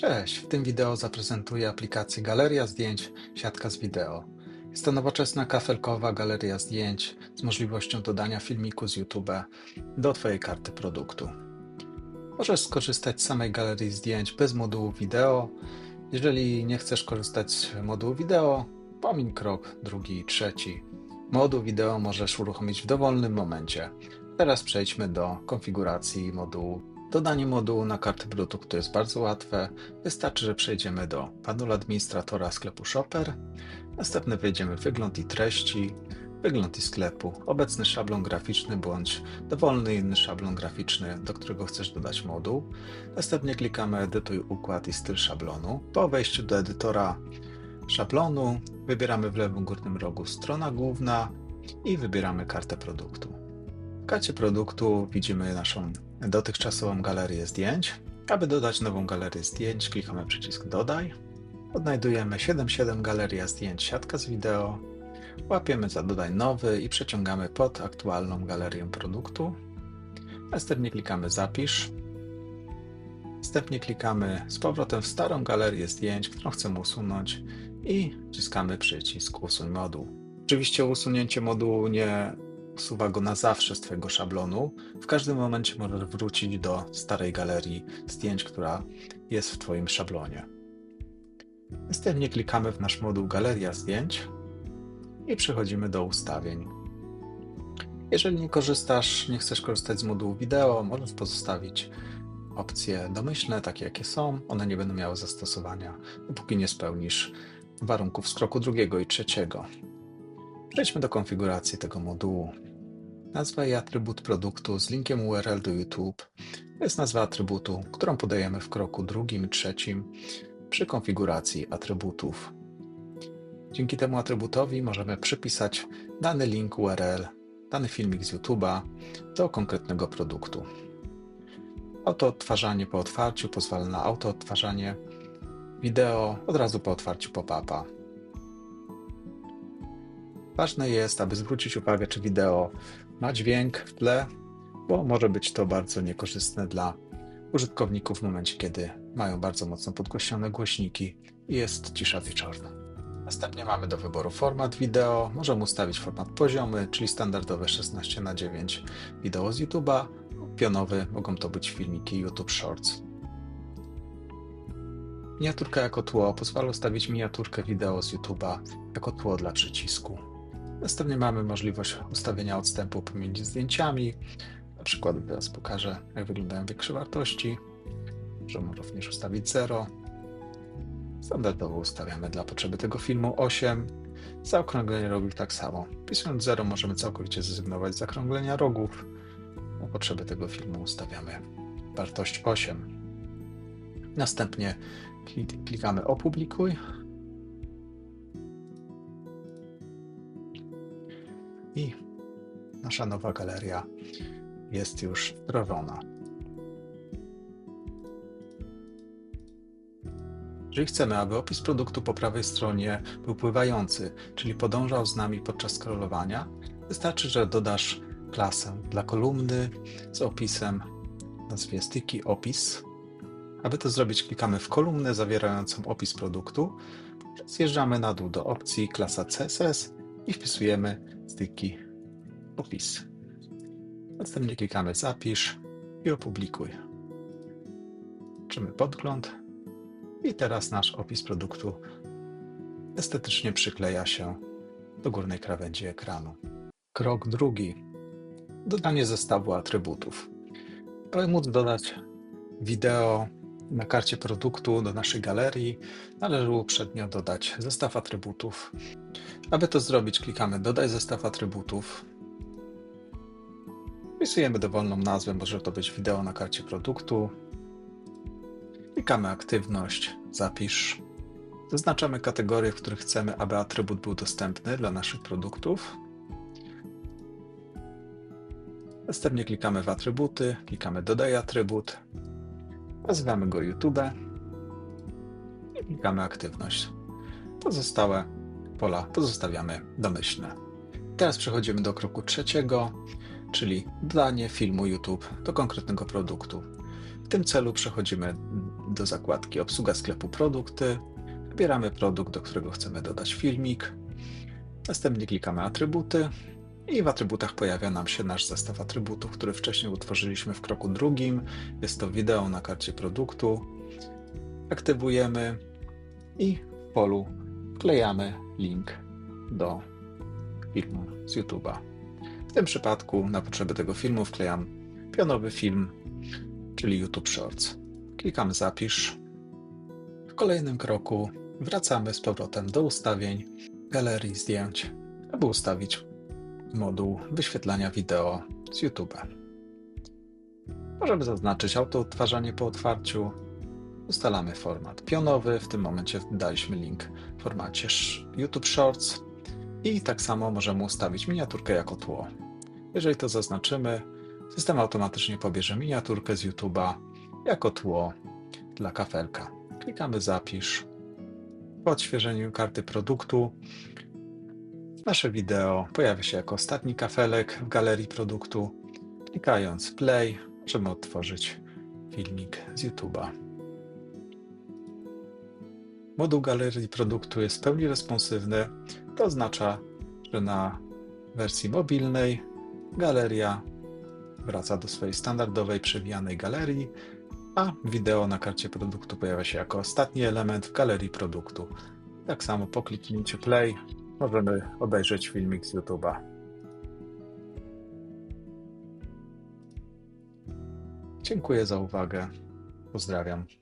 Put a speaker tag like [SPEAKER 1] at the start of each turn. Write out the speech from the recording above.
[SPEAKER 1] Cześć, w tym wideo zaprezentuję aplikację Galeria Zdjęć Siatka z Wideo. Jest to nowoczesna kafelkowa galeria zdjęć z możliwością dodania filmiku z YouTube do Twojej karty produktu. Możesz skorzystać z samej galerii zdjęć bez modułu wideo. Jeżeli nie chcesz korzystać z modułu wideo, pomiń krok drugi i trzeci. Moduł wideo możesz uruchomić w dowolnym momencie. Teraz przejdźmy do konfiguracji modułu Dodanie modułu na kartę produktu jest bardzo łatwe. Wystarczy, że przejdziemy do panelu administratora sklepu Shopper. Następnie wejdziemy w wygląd i treści, wygląd i sklepu, obecny szablon graficzny bądź dowolny inny szablon graficzny, do którego chcesz dodać moduł. Następnie klikamy edytuj układ i styl szablonu. Po wejściu do edytora szablonu wybieramy w lewym górnym rogu strona główna i wybieramy kartę produktu. W karcie produktu widzimy naszą dotychczasową galerię zdjęć. Aby dodać nową galerię zdjęć, klikamy przycisk Dodaj. Odnajdujemy 7.7 Galeria zdjęć siatka z wideo. Łapiemy za Dodaj nowy i przeciągamy pod aktualną galerię produktu. Następnie klikamy Zapisz. Następnie klikamy z powrotem w starą galerię zdjęć, którą chcemy usunąć i wciskamy przycisk Usuń moduł. Oczywiście usunięcie modułu nie usuwa go na zawsze z Twojego szablonu. W każdym momencie możesz wrócić do starej galerii zdjęć, która jest w Twoim szablonie. Następnie klikamy w nasz moduł Galeria Zdjęć i przechodzimy do ustawień. Jeżeli nie korzystasz, nie chcesz korzystać z modułu wideo, możesz pozostawić opcje domyślne, takie jakie są. One nie będą miały zastosowania, dopóki nie spełnisz warunków z kroku drugiego i trzeciego. Przejdźmy do konfiguracji tego modułu. Nazwa i atrybut produktu z linkiem URL do YouTube to jest nazwa atrybutu, którą podajemy w kroku drugim trzecim przy konfiguracji atrybutów. Dzięki temu atrybutowi możemy przypisać dany link URL, dany filmik z YouTube'a do konkretnego produktu. Autoodtwarzanie po otwarciu pozwala na autoodtwarzanie wideo od razu po otwarciu pop-upa. Ważne jest, aby zwrócić uwagę, czy wideo ma dźwięk w tle, bo może być to bardzo niekorzystne dla użytkowników w momencie, kiedy mają bardzo mocno podgłośnione głośniki i jest cisza wieczorna. Następnie mamy do wyboru format wideo. Możemy ustawić format poziomy, czyli standardowe 16 na 9 wideo z YouTube'a. Pionowy mogą to być filmiki YouTube Shorts. Miniaturka jako tło pozwala ustawić miniaturkę wideo z YouTube'a jako tło dla przycisku. Następnie mamy możliwość ustawienia odstępu pomiędzy zdjęciami. Na przykład teraz pokażę, jak wyglądają większe wartości. Możemy również ustawić 0. Standardowo ustawiamy dla potrzeby tego filmu 8. Zaokrąglenie rogów tak samo. Wpisując 0 możemy całkowicie zrezygnować z zakrąglenia rogów. Na potrzeby tego filmu ustawiamy wartość 8. Następnie klikamy opublikuj i nasza nowa galeria jest już wdrożona. Jeżeli chcemy, aby opis produktu po prawej stronie był pływający, czyli podążał z nami podczas scrollowania, wystarczy, że dodasz klasę dla kolumny z opisem, nazwie sticky opis. Aby to zrobić, klikamy w kolumnę zawierającą opis produktu, zjeżdżamy na dół do opcji klasa CSS i wpisujemy styki opis. Następnie klikamy zapisz i opublikuj. Czymy podgląd i teraz nasz opis produktu estetycznie przykleja się do górnej krawędzi ekranu. Krok drugi. Dodanie zestawu atrybutów. Aby móc dodać wideo na karcie produktu do naszej galerii, należy uprzednio dodać zestaw atrybutów. Aby to zrobić, klikamy Dodaj zestaw atrybutów. Wpisujemy dowolną nazwę, może to być wideo na karcie produktu. Klikamy Aktywność, Zapisz. Zaznaczamy kategorie, w których chcemy, aby atrybut był dostępny dla naszych produktów. Następnie klikamy w atrybuty, klikamy Dodaj atrybut, nazywamy go YouTube i klikamy Aktywność. Pozostałe pola pozostawiamy domyślne. Teraz przechodzimy do kroku trzeciego, czyli dodanie filmu YouTube do konkretnego produktu. W tym celu przechodzimy do zakładki Obsługa sklepu produkty. Wybieramy produkt, do którego chcemy dodać filmik. Następnie klikamy Atrybuty i w atrybutach pojawia nam się nasz zestaw atrybutów, który wcześniej utworzyliśmy w kroku drugim. Jest to wideo na karcie produktu. Aktywujemy i w polu wklejamy link do filmu z YouTube'a. W tym przypadku na potrzeby tego filmu wklejam pionowy film, czyli YouTube Shorts. Klikamy Zapisz. W kolejnym kroku wracamy z powrotem do ustawień galerii zdjęć, aby ustawić moduł wyświetlania wideo z YouTube. Możemy zaznaczyć auto odtwarzanie po otwarciu. Ustalamy format pionowy. W tym momencie daliśmy link w formacie YouTube Shorts. I tak samo możemy ustawić miniaturkę jako tło. Jeżeli to zaznaczymy, system automatycznie pobierze miniaturkę z YouTube'a jako tło dla kafelka. Klikamy Zapisz. Po odświeżeniu karty produktu nasze wideo pojawia się jako ostatni kafelek w galerii produktu. Klikając Play możemy otworzyć filmik z YouTube'a. Moduł galerii produktu jest w pełni responsywny. To oznacza, że na wersji mobilnej galeria wraca do swojej standardowej przewijanej galerii, a wideo na karcie produktu pojawia się jako ostatni element w galerii produktu. Tak samo po kliknięciu play możemy obejrzeć filmik z YouTube'a. Dziękuję za uwagę. Pozdrawiam.